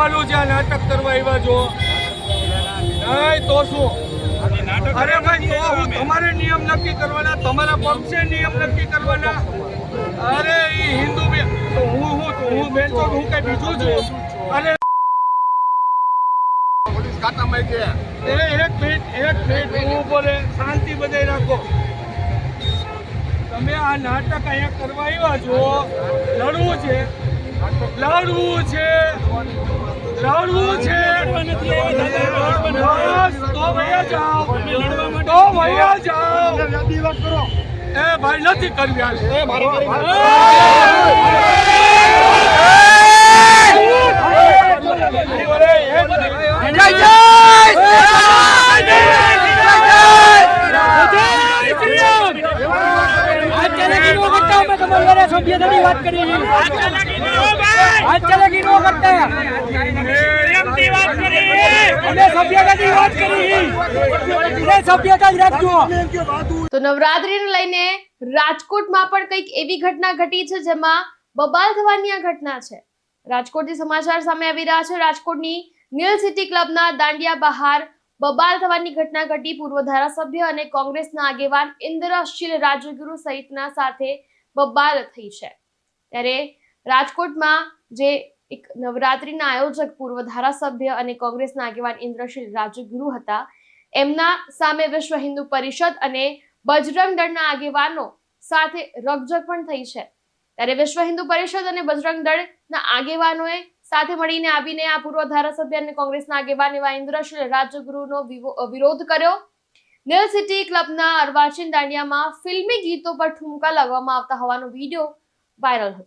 જવાનું છે આ નાટક કરવા આવ્યા જો નહીં તો શું? અરે ભાઈ તો હું તમારે નિયમ નક્કી કરવાના તમારા પક્ષે નિયમ નક્કી કરવાના. અરે ઈ હિન્દુ બે તો હું હું હું બેન તો હું કઈ બીજું છું? અરે એ એક મિનિટ એક મિનિટ હું બોલે શાંતિ બધાય રાખો. તમે આ નાટક અહીંયા કરવા આવ્યા છો. લડવું છે. લડવું છે. લડવું છે. તો વયા જાઓ. તો વયા જાઓ. એ ભાઈ નથી કરવી. એ મારી અરે, એક મિનિટ. આજ ચાલાકી નો કરતા અમે તમારા ઘરે સભ્યતાની વાત કરી છે. આજ ચાલાકી નો કરતા. અમે સભ્યતાની વાત કરી સભ્યતા જ રાખજો. તો નવરાત્રીને લઈને રાજકોટમાં પણ કંઈક એવી ઘટના ઘટી છે જેમાં બબાલ થવાની આ ઘટના છે. રાજકોટથી સમાચાર સામે આવી રહ્યા છે. રાજકોટની નીલ સિટી ક્લબના દાંડિયા બહાર બબાલ થવાની ઘટના ઘટી. પૂર્વ ધારાસભ્ય અને કોંગ્રેસના આગેવાન ઇન્દ્રશીલ રાજગુરુ સહિતના સાથે બબાલ થઈ છે. ત્યારે રાજકોટમાં જે એક નવરાત્રીના આયોજક પૂર્વ ધારાસભ્ય અને કોંગ્રેસના આગેવાન ઇન્દ્રશીલ રાજગુરુ હતા, એમના સામે વિશ્વ હિન્દુ પરિષદ અને બજરંગ દળના આગેવાનો સાથે રકજક પણ થઈ છે. ત્યારે વિશ્વ હિન્દુ પરિષદ અને બજરંગ દળના આગેવાનોએ સાથે મળીને આવીને આ પૂર્વ ધારાસભ્ય અને કોંગ્રેસના આગેવાન એવા ઇન્દ્રશીલ રાજગુરુનો વિરોધ કર્યો. નેલ સિટી ક્લબના અર્વાચીન દાંડિયામાં ફિલ્મી ગીતો પર ઠુમકા લગાવવામાં આવતા હોવાનો વીડિયો વાયરલ હતો.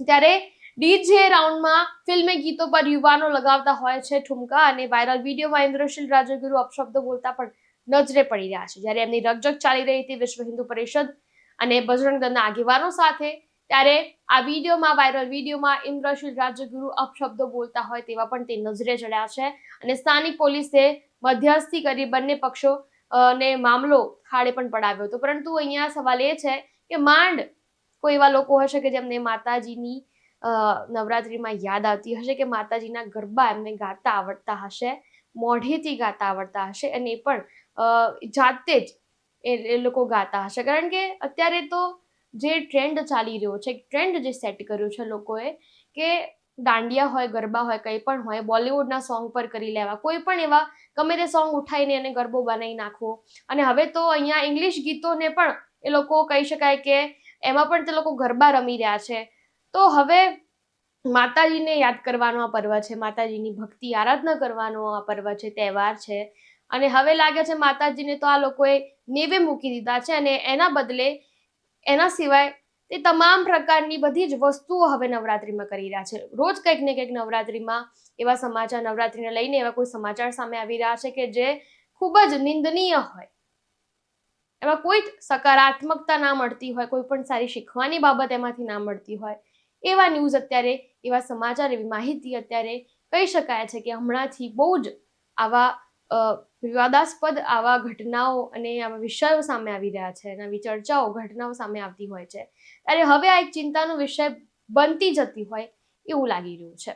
ત્યારે ડીજે રાઉન્ડમાં ફિલ્મી ગીતો પર યુવાનો લગાવતા હોય છે ઠુમકા અને વાયરલ વિડીયોમાં ઇન્દ્રશીલ રાજગુરુ અપશબ્દો બોલતા પણ નજરે પડી રહ્યા છે. જ્યારે એમની રકજક ચાલી રહી હતી વિશ્વ હિન્દુ પરિષદ અને બજરંગ દળના આગેવાનો સાથે, ત્યારે આ વિડીયોમાં વાયરલ વિડીયોમાં ઇન્દ્રશીલ રાજગુરુ અપશબ્દો બોલતા હોય તેવા પણ તે નજરે ચડ્યા છે અને સ્થાનિક પોલીસે મધ્યસ્થી કરી બંને પક્ષો ને મામલો ખાડે પણ પડાવ્યો હતો. પરંતુ અહીંયા સવાલ એ છે કે માંડ કોઈ એવા લોકો હશે કે જેમને માતાજીની નવરાત્રિમાં યાદ આવતી હશે કે માતાજીના ગરબા એમને ગાતા આવડતા હશે, મોઢેથી ગાતા આવડતા હશે અને એ પણ જાતે જ એ લોકો ગાતા હશે. કારણ કે અત્યારે તો જે ટ્રેન્ડ ચાલી રહ્યો છે ટ્રેન્ડ જે સેટ કર્યું છે લોકોએ કે દાંડિયા હોય, ગરબા હોય, કંઈ પણ હોય, બોલિવૂડના સોંગ પર કરી લેવા. કોઈ પણ એવા ગમે તે સોંગ ઉઠાવીને એને ગરબો બનાવી નાખવો. અને હવે તો અહીંયા ઇંગ્લિશ ગીતોને પણ એ લોકો કહી શકાય કે એમાં પણ તે લોકો ગરબા રમી રહ્યા છે. તો હવે માતાજીને યાદ કરવાનો આ પર્વ છે. માતાજીની ભક્તિ, આરાધના કરવાનો આ પર્વ છે, તહેવાર છે. અને હવે લાગે છે માતાજીને તો આ લોકોએ નેવે મૂકી દીધા છે અને એના બદલે એના સિવાય તે તમામ પ્રકારની બધી જ વસ્તુઓ હવે નવરાત્રિમાં કરી રહ્યા છે. રોજ કંઈક ને કંઈક નવરાત્રિમાં એવા સમાચાર, નવરાત્રીને લઈને એવા કોઈ સમાચાર સામે આવી રહ્યા છે કે જે ખૂબ જ નિંદનીય હોય. એમાં કોઈ સકારાત્મકતા ના મળતી હોય, કોઈ પણ સારી શીખવાની બાબત એમાંથી ના મળતી હોય. એવા ન્યૂઝ અત્યારે, એવા સમાચાર, એવી માહિતી અત્યારે કહી શકાય છે કે હમણાંથી બહુ જ આવા વિવાદાસ્પદ આવા ઘટનાઓ અને આવા વિષયો સામે આવી રહ્યા છે અને આવી ચર્ચાઓ ઘટનાઓ સામે આવતી હોય છે. ત્યારે હવે આ એક ચિંતાનો વિષય બનતી જતી હોય એવું લાગી રહ્યું છે.